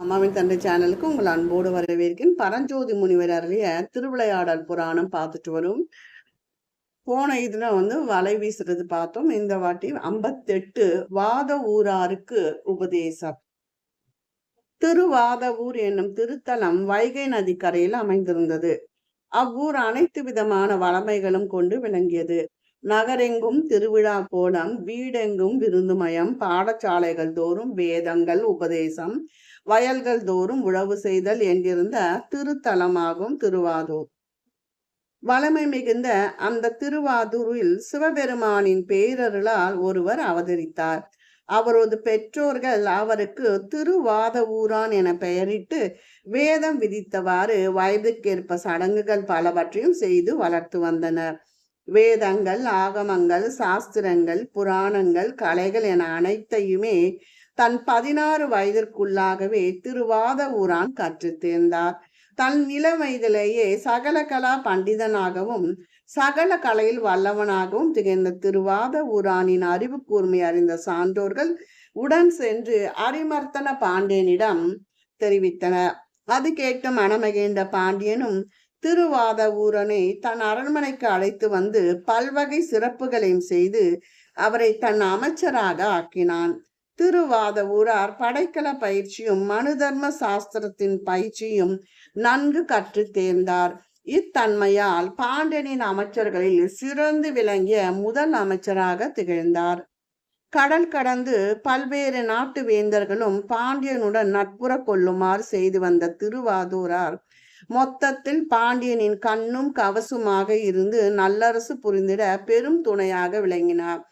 அம்மாவின் தந்தை சேனலுக்கு உங்கள் அன்போடு வரவேற்கிறேன். பரஞ்சோதி முனிவர் அருளிய திருவிளையாடல் புராணம் பார்த்துட்டு வரும். போன இதுல வந்து வலை வீசுறது பார்த்தோம். இந்த வாட்டி ஐம்பத்தெட்டு வாத ஊராருக்கு உபதேசம். திருவாதவூர் என்னும் திருத்தலம் வைகை நதிக்கரையில் அமைந்திருந்தது. அவ்வூர் அனைத்து விதமான வளமைகளும் கொண்டு விளங்கியது. நகரெங்கும் திருவிழா கோலம் வீடெங்கும் விருந்துமயம் பாடசாலைகள் தோறும் வேதங்கள் உபதேசம் வயல்கள் தோறும் உழவு செய்தல் என்றிருந்த திருத்தலமாகும் திருவாதூர் வளமை மிகுந்த அந்த திருவாதூரில் சிவபெருமானின் பேரருளால் ஒருவர் அவதரித்தார். அவரது பெற்றோர்கள் அவருக்கு திருவாதவூரான் என பெயரிட்டு வேதம் விதித்தவாறு வயதுக்கேற்ப சடங்குகள் பலவற்றையும் செய்து வளர்த்து வந்தனர். வேதங்கள் ஆகமங்கள் சாஸ்திரங்கள் புராணங்கள் கலைகள் என அனைத்தையுமே தன் பதினாறு வயதிற்குள்ளாகவே திருவாத ஊரான் கற்று தேர்ந்தார். தன் நில வயதிலேயே சகல கலா பண்டிதனாகவும் சகல கலையில் வல்லவனாகவும் திகழ்ந்த திருவாத ஊரானின் அறிவு கூர்மை அறிந்த சான்றோர்கள் உடன் சென்று அரிமர்த்தன பாண்டியனிடம் தெரிவித்தனர். அது கேட்டு மனமகிழ்ந்த பாண்டியனும் திருவாத ஊரனை தன் அரண்மனைக்கு அழைத்து வந்து பல்வகை சிறப்புகளையும் செய்து அவரை தன் அமைச்சராக ஆக்கினான். திருவாதவூரார் படைக்கல பயிற்சியும் மனு தர்ம சாஸ்திரத்தின் பயிற்சியும் நன்கு கற்று தேர்ந்தார். இத்தன்மையால் பாண்டியனின் அமைச்சர்களில் சிறந்து விளங்கிய முதல் அமைச்சராக திகழ்ந்தார். கடல் கடந்து பல்வேறு நாட்டு வேந்தர்களும் பாண்டியனுடன் நட்புற கொள்ளுமாறு செய்து வந்த திருவாதூரார் மொத்தத்தில் பாண்டியனின் கண்ணும் கவசுமாக இருந்து நல்லரசு புரிந்திட பெரும் துணையாக விளங்கினார்.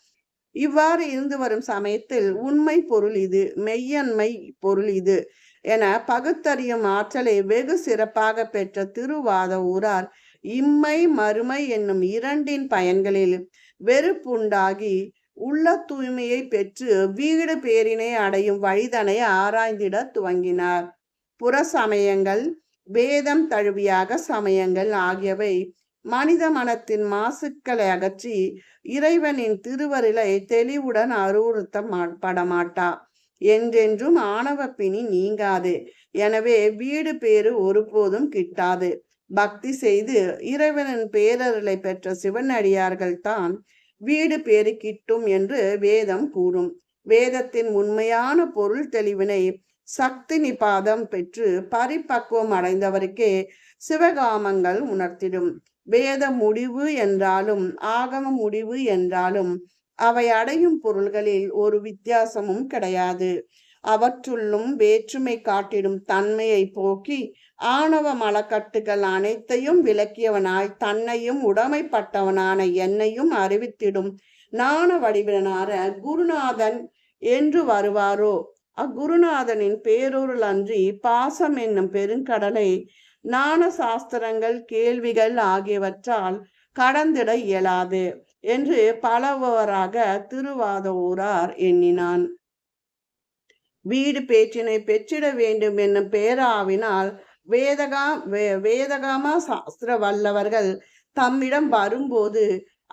இவ்வாறு இருந்து வரும் சமயத்தில் உண்மை பொருள் இது மெய்யன்மை பொருள் இது என பகுத்தறியும் ஆற்றலை வெகு சிறப்பாக பெற்ற திருவாத ஊரார் இம்மை மறுமை என்னும் இரண்டின் பயன்களில் வெறுப்புண்டாகி உள்ள தூய்மையை பெற்று வீடு பேரினை அடையும் வழிதனை ஆராய்ந்திட துவங்கினார். புற சமயங்கள் வேதம் தழுவியாக சமயங்கள் ஆகியவை மனித மனத்தின் மாசுக்களை அகற்றி இறைவனின் திருவருளை தெளிவுடன் அறிவுறுத்த படமாட்டா. என்றென்றும் ஆணவ பிணி நீங்காது. எனவே வீடு பேறு ஒருபோதும் கிட்டாது. பக்தி செய்து இறைவனின் பேரருளை பெற்ற சிவனடியார்கள் தான் வீடு பேறு கிட்டும் என்று வேதம் கூறும். வேதத்தின் உண்மையான பொருள் தெளிவினை சக்தி நிபாதம் பெற்று பரிபக்குவம் அடைந்தவருக்கே சிவகாமங்கள் உணர்த்திடும். வேத முடிவு என்றாலும் ஆகம முடிவு என்றாலும் அவை அடையும் பொருள்களில் ஒரு வித்தியாசமும் கிடையாது. அவற்றுள்ளும் வேற்றுமை காட்டிடும் தன்மையை போக்கி ஆணவ மலக்கட்டுகள் அனைத்தையும் விளக்கியவனாய் தன்னையும் உடமைப்பட்டவனான என்னையும் அறிவித்திடும் நாண வடிவினார குருநாதன் என்று வருவாரோ? அக்குருநாதனின் பேரொருள் அன்றி பாசம் என்னும் பெருங்கடலை ஞான சாஸ்திரங்கள் கேள்விகள் ஆகியவற்றால் கடந்திட இயலாது என்று பலவராக திருவாதவூரார் எண்ணினான். வீடு பேச்சினை பெற்றிட வேண்டும் என்னும் பேராவினால் வேதகா வே வேதகாமா சாஸ்திர வல்லவர்கள் தம்மிடம் வரும்போது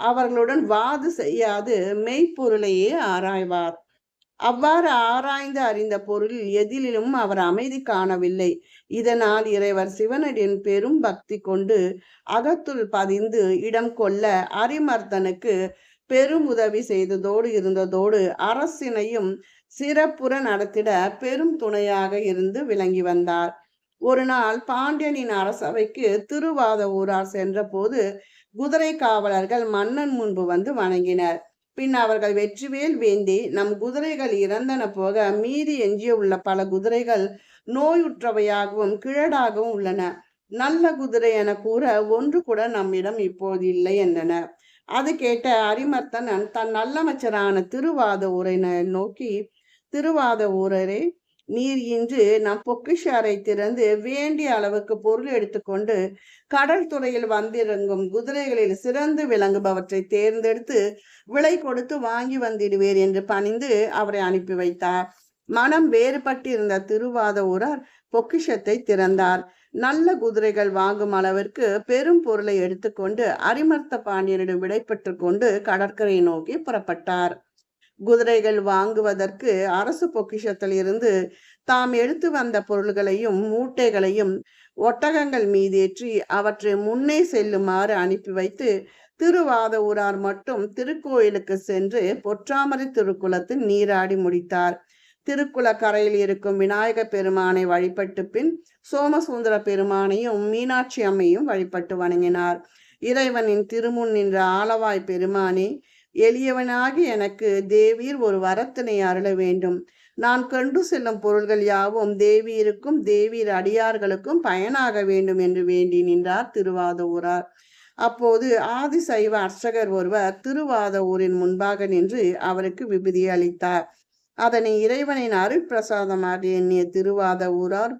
அவர்களுடன் வாது செய்யாது மெய்ப்பொருளையே ஆராய்வார். அவ்வாறு ஆராய்ந்து அறிந்த பொருளில் எதிலும் அவர் அமைதி காணவில்லை. இதனால் இறைவர் சிவனடின் பெரும் பக்தி கொண்டு அகத்துள் பதிந்து இடம் கொள்ள அரிமர்த்தனுக்கு பெரும் உதவி செய்ததோடு இருந்ததோடு அரசினையும் சிறப்புற நடத்திட பெரும் துணையாக இருந்து விளங்கி வந்தார். ஒரு நாள் பாண்டியனின் அரசவைக்கு திருவாத ஊரார் சென்ற போது குதிரை காவலர்கள் மன்னன் முன்பு வந்து வணங்கினர். பின் அவர்கள் வெற்றிவேல் வேந்தி நம் குதிரைகள் இறந்தன போக மீதி எஞ்சியுள்ள பல குதிரைகள் நோயுற்றவையாகவும் கிழடாகவும் உள்ளன. நல்ல குதிரை என கூற ஒன்று கூட நம்மிடம் இப்போது இல்லை என்றன. அது கேட்ட அரிமர்த்தனன் தன் நல்லமைச்சரான திருவாத ஊரை நோக்கி திருவாத ஊரரே நீர் இன்று நம் பொக்கிஷ அறை திறந்து வேண்டிய அளவுக்கு பொருள் எடுத்துக்கொண்டு கடல் துறையில் வந்திறங்கும் குதிரைகளில் சிறந்து விளங்குபவற்றை தேர்ந்தெடுத்து விலை கொடுத்து வாங்கி வந்திடுவேர் என்று பணிந்து அவரை அனுப்பி வைத்தார். மனம் வேறுபட்டிருந்த திருவாத ஊரார் பொக்கிஷத்தை திறந்தார். நல்ல குதிரைகள் வாங்கும் அளவிற்கு பெரும் பொருளை எடுத்துக்கொண்டு அரிமர்த்த பாண்டியனிடம் விடைபெற்று கொண்டு கடற்கரை நோக்கி புறப்பட்டார். குதிரைகள் வாங்குவதற்கு அரசு பொக்கிஷத்தில் இருந்து தாம் எடுத்து வந்த பொருள்களையும் மூட்டைகளையும் ஒட்டகங்கள் மீதேற்றி அவற்றை முன்னே செல்லுமாறு அனுப்பி வைத்து திருவாதவூரார் மட்டும் திருக்கோயிலுக்கு சென்று பொற்றாமரை திருக்குளத்தில் நீராடி முடித்தார். திருக்குள கரையில் இருக்கும் விநாயக பெருமானை வழிபட்டு பின் சோமசுந்தர பெருமானையும் மீனாட்சி அம்மையும் வழிபட்டு வணங்கினார். இறைவனின் திருமுன் நின்ற ஆலவாய் பெருமானே எளியவனாகி எனக்கு தேவீர் ஒரு வரத்தினை அருள வேண்டும். நான் கொண்டு செல்லும் பொருள்கள் யாவும் தேவியருக்கும் தேவீர் அடியார்களுக்கும் பயனாக வேண்டும் என்று வேண்டி நின்றார் திருவாதூரார். அப்போது ஆதிசைவ அர்ச்சகர் ஒருவர் திருவாத ஊரின் முன்பாக நின்று அவருக்கு விபதி அளித்தார். அதனை இறைவனின் அருட்பிரசாதமாக எண்ணிய திருவாத ஊரார்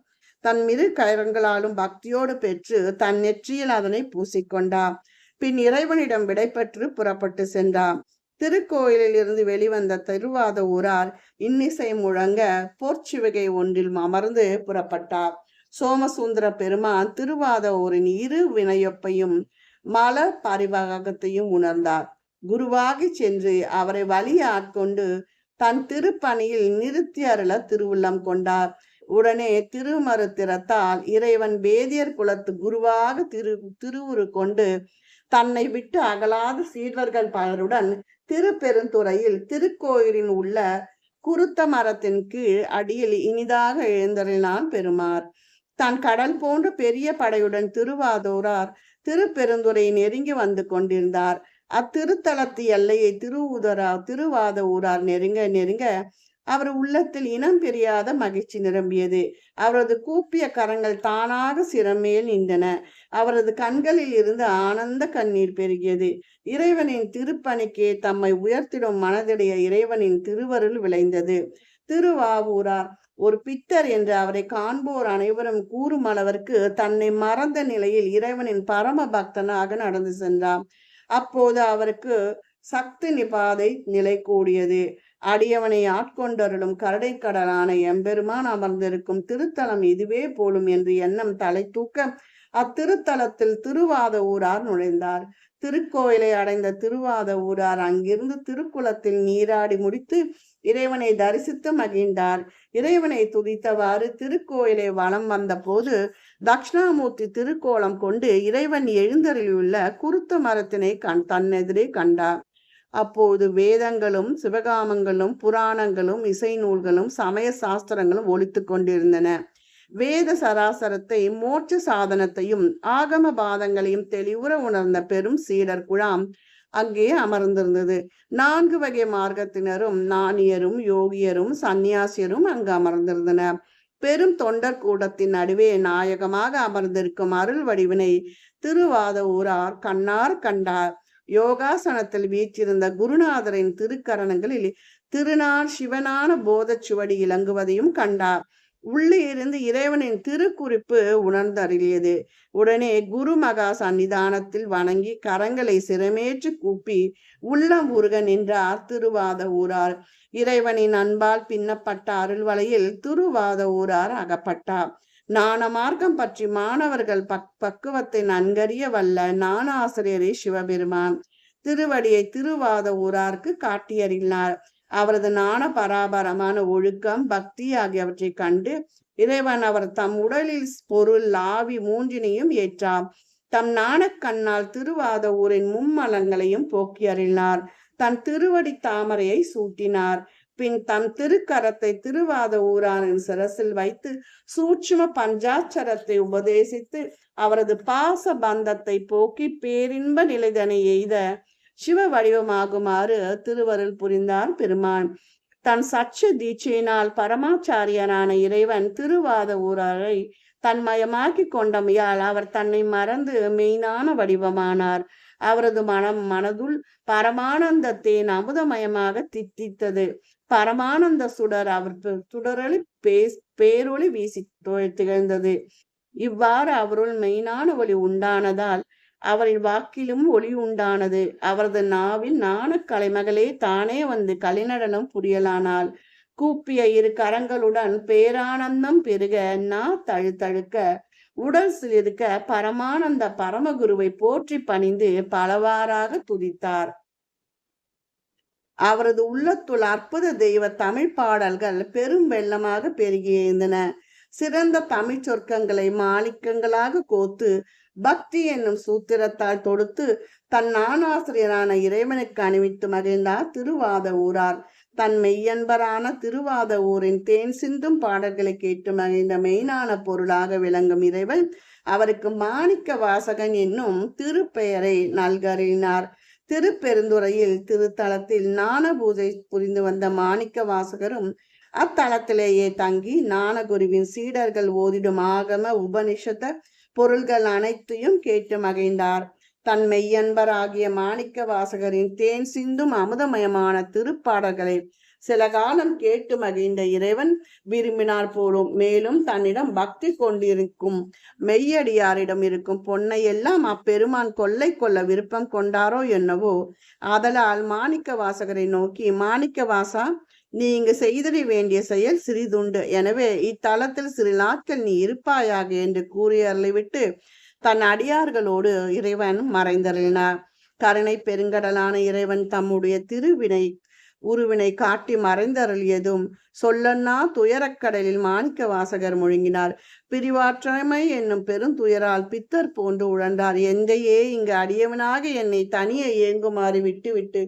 தன் மிரு கரங்களாலும் பக்தியோடு பெற்று தன் நெற்றியில் அதனை பூசிக்கொண்டார். பின் இறைவனிடம் விடைபெற்று புறப்பட்டு சென்றான். திருக்கோயிலில் இருந்து வெளிவந்த திருவாத ஊரார் இன்னிசை முழங்க போர்ச்சுவகை ஒன்றில் அமர்ந்து புறப்பட்டார். சோமசுந்தர பெருமான் திருவாத ஊரின் இரு வினையொப்பையும் மல பரிவாகத்தையும் உணர்ந்தார். குருவாகி சென்று அவரை வழியாட்கொண்டு தன் திருப்பணியில் நிறுத்தி அருள திருவுள்ளம் கொண்டார். உடனே திருமருத்திரத்தால் இறைவன் வேதியர் குலத்து குருவாக திரு திருவுரு கொண்டு தன்னை விட்டு அகலாத சீடர்கள் பலருடன் திருப்பெருந்துறையில் திருக்கோயிலில் உள்ள குருத்த மரத்தின் கீழ் அடியில் இனிதாக எழுந்தருளினான் பெருமார். தன் கடல் போன்ற பெரிய படையுடன் திருவாதூரார் திருப்பெருந்துறை நெருங்கி வந்து கொண்டிருந்தார். அத்திருத்தலத்து எல்லையை திருவுதரா திருவாத ஊரார் நெருங்க நெருங்க அவர் உள்ளத்தில் இனம் பிரியாத மகிழ்ச்சி நிரம்பியது. அவரது கூப்பிய கரங்கள் தானாக சிறமேல் நின்றன அவரது கண்களில் இருந்து ஆனந்த கண்ணீர் பெருகியது. இறைவனின் திருப்பணிக்கே தம்மை உயர்த்திடும் மனதிடைய இறைவனின் திருவருள் விளைந்தது. திருவாவூரார் ஒரு பித்தர் என்று அவரை காண்போர் அனைவரும் கூறும் அளவிற்கு தன்னை மறந்த நிலையில் இறைவனின் பரம பக்தனாக நடந்து சென்றார். அப்போது அவருக்கு சக்தி நிபாதை நிலை கூடியது. அடியவனை ஆட்கொண்டருளும் கரடை கடலான எம்பெருமான் அமர்ந்திருக்கும் திருத்தலம் இதுவே போலும் என்று எண்ணம் தலை தூக்க அத்திருத்தலத்தில் திருவாத ஊரார் நுழைந்தார். திருக்கோயிலை அடைந்த திருவாத ஊரார் அங்கிருந்து திருக்குளத்தில் நீராடி முடித்து இறைவனை தரிசித்து மகிழ்ந்தார். இறைவனை துதித்தவாறு திருக்கோயிலை வலம் வந்தபோது தக்ஷணாமூர்த்தி திருக்கோலம் கொண்டு இறைவன் எழுந்தருளியுள்ள குருத்த மரத்தினை கண் தன்னெதிரே கண்டார். அப்போது வேதங்களும் சிவகாமங்களும் புராணங்களும் இசை நூல்களும் சமய சாஸ்திரங்களும் ஒழித்து கொண்டிருந்தன. வேத சராசரத்தை மோட்ச சாதனத்தையும் ஆகம பாதங்களையும் தெளிவுற உணர்ந்த பெரும் சீடர் குழாம் அங்கே அமர்ந்திருந்தது. நான்கு வகை மார்க்கத்தினரும் நாணியரும் யோகியரும் சந்நியாசியரும் அங்கு அமர்ந்திருந்தனர் பெரும் தொண்டர் கூட்டத்தின் நடுவே நாயகமாக அமர்ந்திருக்கும் அருள் வடிவினை திருவாத ஊரார் கண்ணார் கண்டார். யோகாசனத்தில் வீற்றிருந்த குருநாதரின் திருக்கரணங்களில் திருநாள் சிவனான போதச்சுவடி இலங்குவதையும் கண்டார். உள்ளே இருந்து இறைவனின் திருக்குறிப்பு உணர்ந்தருளியது. உடனே குரு மகா சன்னிதானத்தில் வணங்கி கரங்களை சிரமேற்று கூப்பி உள்ளம் உருக நின்றார் திருவாத ஊரார். இறைவனின் அன்பால் பின்னப்பட்ட அருள்வலையில் திருவாத ஊரார் அகப்பட்டார். நாண மார்க்கம் பற்றி மாணவர்கள் பக் பக்குவத்தை நன்கறிய வல்ல நானாசிரியரே சிவபெருமான். திருவடியை திருவாத ஊரார்க்கு காட்டியறினார். அவரது நாண பராபரமான ஒழுக்கம் பக்தி ஆகியவற்றை கண்டு இறைவன் அவர் தம் உடலில் பொருள் ஆவி மூன்றினையும் ஏற்றார். தம் நாணக்கண்ணால் திருவாத ஊரின் மும்மலங்களையும் போக்கி அறினார். தன் திருவடி தாமரையை சூட்டினார். பின் தம் திருக்கரத்தை திருவாத ஊரானின் சிரசில் வைத்து சூட்சும பஞ்சாட்சரத்தை உபதேசித்து அவரது பாச பந்தத்தை போக்கி பேரின்ப நிலைதனை எய்த சிவ வடிவமாகுமாறு திருவருள் புரிந்தார் பெருமான். தன் சச்ச தீட்சையினால் பரமாச்சாரியனான இறைவன் திருவாத ஊராரை தன்மயமாக்கி கொண்டமையால் அவர் தன்னை மறந்து மெய்னான வடிவமானார். அவரது மனம் மனதுள் பரமானந்தத்தேன் அமுதமயமாக தித்தித்தது. பரமானந்த சுடர் அவர் சுடரொளி பேஸ் பேரொளி வீசி திகழ்ந்தது. இவ்வாறு அவருள் மெய்னான ஒளி உண்டானதால் அவரின் வாக்கிலும் ஒளி உண்டானது. அவரது நாவில் நாண கலைமகளே தானே வந்து கலிநடனம் புரியலானாள். கூப்பிய இரு கரங்களுடன் பேரானந்தம் பெருக நா தழுத்தழுக்க உடல் சிலிருக்க பரமானந்த பரமகுருவை போற்றி பணிந்து பலவாறாக துதித்தார். அவரது உள்ளத்துள் அற்புத தெய்வ தமிழ் பாடல்கள் பெரும் வெள்ளமாக பெருகியிருந்தன. சிறந்த தமிழ் சொற்கங்களை மாணிக்கங்களாக கோத்து பக்தி என்னும் சூத்திரத்தால் தொடுத்து தன் நானாசிரியரான இறைவனுக்கு அணிவித்து மகிழ்ந்தார் திருவாத ஊரார். தன் மெய்யன்பரான திருவாத ஊரின் தேன் சிந்தும் பாடல்களை கேட்டு மகிழ்ந்த மெய்னான பொருளாக விளங்கும் இறைவன் அவருக்கு மாணிக்க வாசகன் என்னும் திருப்பெயரை நல்கறினார். திருப்பெருந்துறையில் திருத்தலத்தில் ஞான பூஜை புரிந்து வந்த மாணிக்க வாசகரும் அத்தலத்திலேயே தங்கி ஞானகுருவின் சீடர்கள் ஓதிடும் ஆகம உபனிஷத பொருள்கள் அனைத்தையும் கேட்டு மகிழ்ந்தார். தன் மெய்யன்பராகிய மாணிக்க வாசகரின் தேன் சிந்தும் அமுதமயமான திருப்பாடல்களை சில காலம் கேட்டு மகிழ்ந்த இறைவன் விரும்பினார் போலும் மேலும் தன்னிடம் பக்தி கொண்டிருக்கும் மெய்யடியாரிடம் இருக்கும் பொன்னை எல்லாம் அப்பெருமான் கொள்ளை கொள்ள விருப்பம் கொண்டாரோ என்னவோ அதனால் மாணிக்க வாசகரை நோக்கி மாணிக்க வாசா நீ இங்கு செய்திட வேண்டிய செயல் சிறிதுண்டு. எனவே இத்தலத்தில் சிறு நாட்கள் நீ இருப்பாயாக என்று கூறி விட்டு தன் அடியார்களோடு இறைவன் மறைந்தருளினார். கருணை பெருங்கடலான இறைவன் தம்முடைய திருவினை உருவினை காட்டி மறைந்தருளியதும் சொல்லன்னா துயரக்கடலில் மாணிக்க வாசகர் முழுங்கினார். பிரிவாற்றமை என்னும் பெருந்துயரால் பித்தர் போன்று உழன்றார். எந்தையே இங்கு அடியவனாக என்னை தனியே இயங்குமாறு விட்டு விட்டு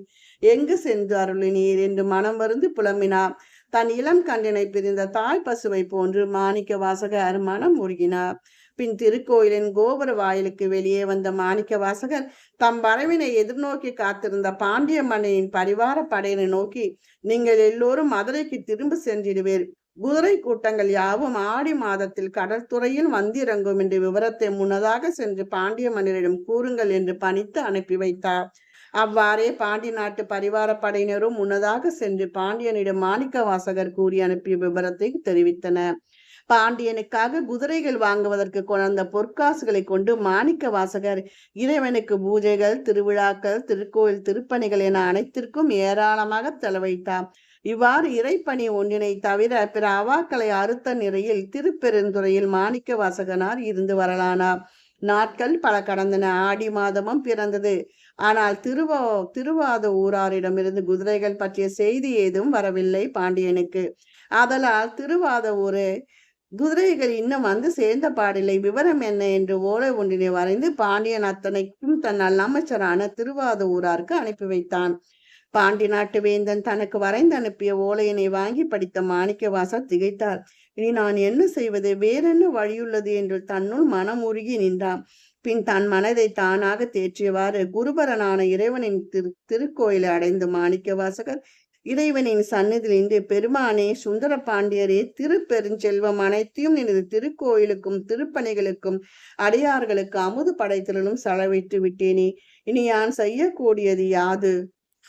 எங்கு சென்று அருளினீர் என்று மனம் வருந்து புலம்பினார். தன் இளம் கண்டினை பிரிந்த தாய் பசுவை போன்று மாணிக்க வாசகர் மனம் உருகினார். பின் திருக்கோயிலின் கோபுர வாயிலுக்கு வெளியே வந்த மாணிக்க வாசகர் தம் வரவினை எதிர்நோக்கி காத்திருந்த பாண்டிய மன்னனின் பரிவார படையினை நோக்கி நீங்கள் எல்லோரும் மதுரைக்கு திரும்ப சென்றிடுவீர். குதிரை கூட்டங்கள் யாவும் ஆடி மாதத்தில் கடற்துறையில் வந்திறங்கும் என்ற விவரத்தை முன்னதாக சென்று பாண்டிய மன்னரிடம் கூறுங்கள் என்று பணித்து அனுப்பி வைத்தார். அவ்வாறே பாண்டி நாட்டு பரிவார படையினரும் முன்னதாக சென்று பாண்டியனிடம் மாணிக்க வாசகர் கூறி அனுப்பிய விவரத்தை தெரிவித்தனர். பாண்டியனுக்காக குதிரைகள் வாங்குவதற்கு கொண்ட பொற்காசுகளை கொண்டு மாணிக்க வாசகர் இறைவனுக்கு பூஜைகள் திருவிழாக்கள் திருக்கோயில் திருப்பணிகள் என அனைத்திற்கும் ஏராளமாக செலவழித்தார். இவ்வாறு இறைப்பணி ஒன்றினை தவிர பிற அவாக்களை அறுத்த நிலையில் திருப்பெருந்துறையில் மாணிக்க வாசகனார் இருந்து வரலானார். நாட்கள் பல கடந்தன. ஆடி மாதமும் பிறந்தது. ஆனால் திருவா திருவாத ஊராரிடமிருந்து குதிரைகள் பற்றிய செய்தி ஏதும் வரவில்லை பாண்டியனுக்கு. ஆதலால் திருவாத ஊரு குதிரைகள் இன்னும் வந்து சேர்ந்த பாடில்லை. விவரம் என்ன என்று ஓலை ஒன்றினை வரைந்து பாண்டியன் அத்தனைக்கும் தன் அமைச்சரான திருவாத ஊராருக்கு அனுப்பி வைத்தான். பாண்டி நாட்டு வேந்தன் தனக்கு வரைந்து அனுப்பிய ஓலையினை வாங்கி படித்த மாணிக்கவாசர் திகைத்தார். இனி நான் என்ன செய்வது? வேறென்ன வழியுள்ளது? என்று தன்னுள் மனம் உருகி நின்றான். பின் தன் மனதை தானாக தேற்றியவாறு குருபரனான இறைவனின் திரு திருக்கோயிலை அடைந்து மாணிக்க வாசகர் இறைவனின் சந்நிதியிலிருந்து பெருமானே சுந்தர பாண்டியரே திருப்பெருஞ்செல்வம் அனைத்தையும் எனது திருக்கோயிலுக்கும் திருப்பணிகளுக்கும் அடியார்களுக்கு அமுது படைத்திலும் செலவிட்டு விட்டேனே. இனி நான் செய்யக்கூடியது யாது?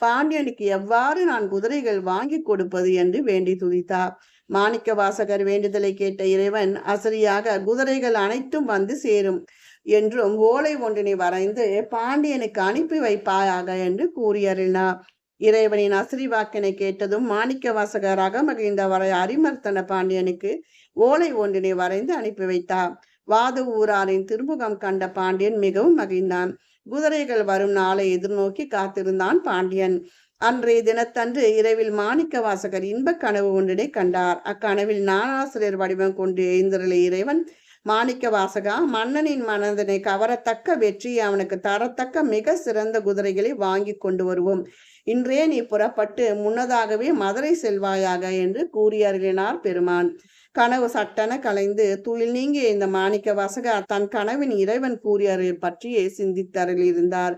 பாண்டியனுக்கு எவ்வாறு நான் குதிரைகள் வாங்கி கொடுப்பது என்று வேண்டி துதித்தார். மாணிக்க வாசகர் வேண்டுதலை கேட்ட இறைவன் அசரியாக குதிரைகள் அனைத்தும் வந்து சேரும். என்றும் ஓலை ஒன்றினை வரைந்து பாண்டியனுக்கு அனுப்பி வைப்பாயாக என்று கூறியறினார் இறைவனின் அசிரிவாக்கினை கேட்டதும் மாணிக்க வாசகராக மகிழ்ந்தவரை அரிமர்த்தன பாண்டியனுக்கு ஓலை ஒன்றினை வரைந்து அனுப்பி வைத்தார். வாது ஊராரின் திருமுகம் கண்ட பாண்டியன் மிகவும் மகிழ்ந்தான். குதிரைகள் வரும் நாளை எதிர்நோக்கி காத்திருந்தான் பாண்டியன். அன்றைய தினத்தன்று இரவில் மாணிக்க வாசகர் இன்ப கனவு ஒன்றினை கண்டார். அக்கனவில் நானாசிரியர் வடிவம் கொண்டு எழுந்தருளை இறைவன் மாணிக்க வாசகா மன்னனின் மனதனை கவரத்தக்க வெற்றி அவனுக்கு தரத்தக்க மிக சிறந்த குதிரைகளை வாங்கி கொண்டு வருவோம். இன்றே நீ புறப்பட்டு முன்னதாகவே மதுரை செல்வாயாக என்று கூறியருளினார் பெருமான். கனவு சட்டென கலைந்து துயில் நீங்கிய இந்த மாணிக்க வாசகா தன் கனவின் இறைவன் கூறியருள் பற்றியே சிந்தித்தருளியிருந்தார்.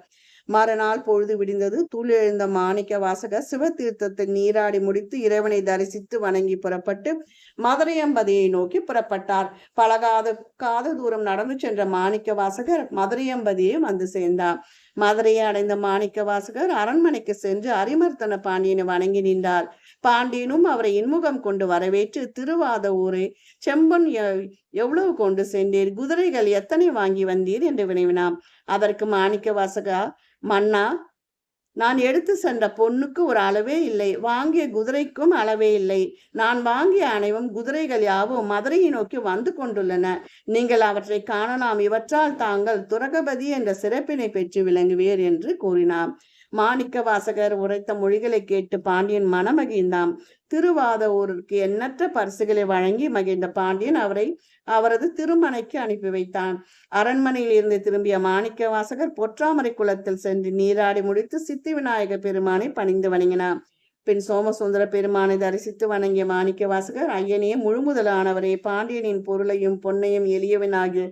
மறுநாள் பொழுது விடிந்தது. தூள் எழுந்த மாணிக்க வாசகர் சிவதீர்த்தத்தை நீராடி முடித்து இறைவனை தரிசித்து வணங்கி புறப்பட்டு மதுரையம்பதியை நோக்கி புறப்பட்டார். பலகாத காத தூரம் நடந்து சென்ற மாணிக்க வாசகர் மதுரையம்பதியை வந்து சேர்ந்தார். மதுரையை அடைந்த மாணிக்க வாசகர் அரண்மனைக்கு சென்று அரிமர்த்தன பாண்டியனை வணங்கி நின்றார். பாண்டியனும் அவரை இன்முகம் கொண்டு வரவேற்று திருவாத ஊரை செம்பன் எவ்வளவு கொண்டு சென்றீர்? குதிரைகள் எத்தனை வாங்கி வந்தீர்? என்று வினவினான். அதற்கு மாணிக்க வாசகா மன்னா நான் எடுத்து சென்ற பொண்ணுக்கு ஒரு அளவே இல்லை. வாங்கிய குதிரைக்கும் அளவே இல்லை. நான் வாங்கிய அனைவும் குதிரைகள் யாவும் மதுரையை நோக்கி வந்து கொண்டுள்ளன. நீங்கள் அவற்றை காணலாம். இவற்றால் தாங்கள் துரகபதி என்ற சிறப்பினை பெற்று விளங்குவீர் என்று கூறினார் மாணிக்க வாசகர் உரைத்த மொழிகளை கேட்டு பாண்டியன் மனமகிழ்ந்தான். திருவாதவூருக்கு எண்ணற்ற பரிசுகளை வழங்கி மகிழ்ந்த பாண்டியன் அவரை அவரது திருமனைக்கு அனுப்பி வைத்தான். அரண்மனையில் இருந்து திரும்பிய மாணிக்க வாசகர் பொற்றாமரை குளத்தில் சென்று நீராடி முடித்து சித்தி விநாயக பெருமானை பணிந்து வணங்கினார். பின் சோமசுந்தர பெருமானை தரிசித்து வணங்கிய மாணிக்க வாசகர் ஐயனே முழுமுதலானவரே பாண்டியனின் பொருளையும் பொன்னையும் எளியவனாகிய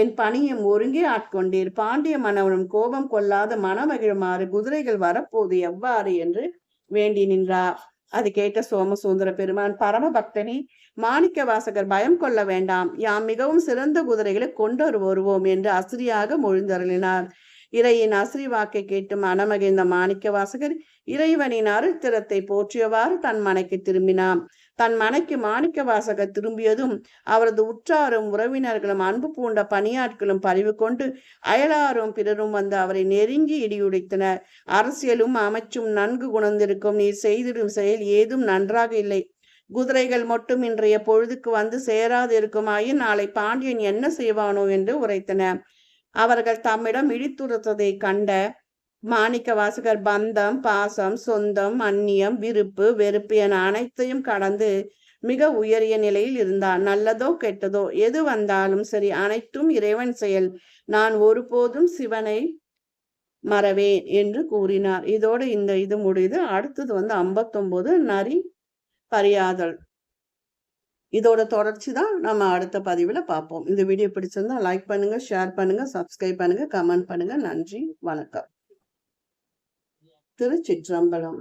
என் பணியும் ஒருங்கே ஆட்கொண்டீர். பாண்டிய மன்னவனும் கோபம் கொள்ளாத மனமகிழுமாறு குதிரைகள் வரப்போது எவ்வாறு என்று வேண்டி நின்றார் அது கேட்ட சோமசுந்தர பெருமான் பரம மாணிக்க வாசகர் பயம் கொள்ள வேண்டாம். யாம் மிகவும் சிறந்த குதிரைகளை கொண்டு வருவோம் என்று அசிரியாக மொழிந்தருளினார். இறையின் அசிரி வாக்கை கேட்டு மனமகிழ்ந்த மாணிக்க வாசகர் இறைவனின் அருள் திறத்தை போற்றியவாறு தன் மனைக்கு திரும்பினான் தன் மனைக்கு மாணிக்க வாசகர் திரும்பியதும் அவரது உற்றாரும் உறவினர்களும் அன்பு பூண்ட பணியாட்களும் பறிவு கொண்டு அயலாரும் பிறரும் வந்து அவரை நெருங்கி இடியுடைத்தனர் அரசியலும் அமைச்சும் நன்கு குணந்திருக்கும் நீர் செய்திடும் செயல் ஏதும் நன்றாக இல்லை. குதிரைகள் மட்டும் இன்றைய பொழுதுக்கு வந்து சேராது இருக்குமாயின் நாளை பாண்டியன் என்ன செய்வானோ என்று உரைத்தன அவர்கள் தம்மிடம் இடித்துரைத்ததை கண்ட மாணிக்க வாசகர் பந்தம் பாசம் சொந்தம் அந்நியம் விருப்பு வெறுப்பு என அனைத்தையும் கடந்து மிக உயரிய நிலையில் இருந்தார். நல்லதோ கெட்டதோ எது வந்தாலும் சரி அனைத்தும் இறைவன் செயல். நான் ஒருபோதும் சிவனை மறவேன் என்று கூறினார். இதோடு இந்த இது முடியுது அடுத்தது வந்து ஐம்பத்தொன்பது நரி பரியாதல். இதோட தொடர்ச்சி தான் நம்ம அடுத்த பதிவில் பார்ப்போம். இந்த வீடியோ பிடிச்சிருந்தா லைக் பண்ணுங்க ஷேர் பண்ணுங்க சப்ஸ்கிரைப் பண்ணுங்க கமெண்ட் பண்ணுங்க. நன்றி வணக்கம். திருச்சிற்றம்பலம்.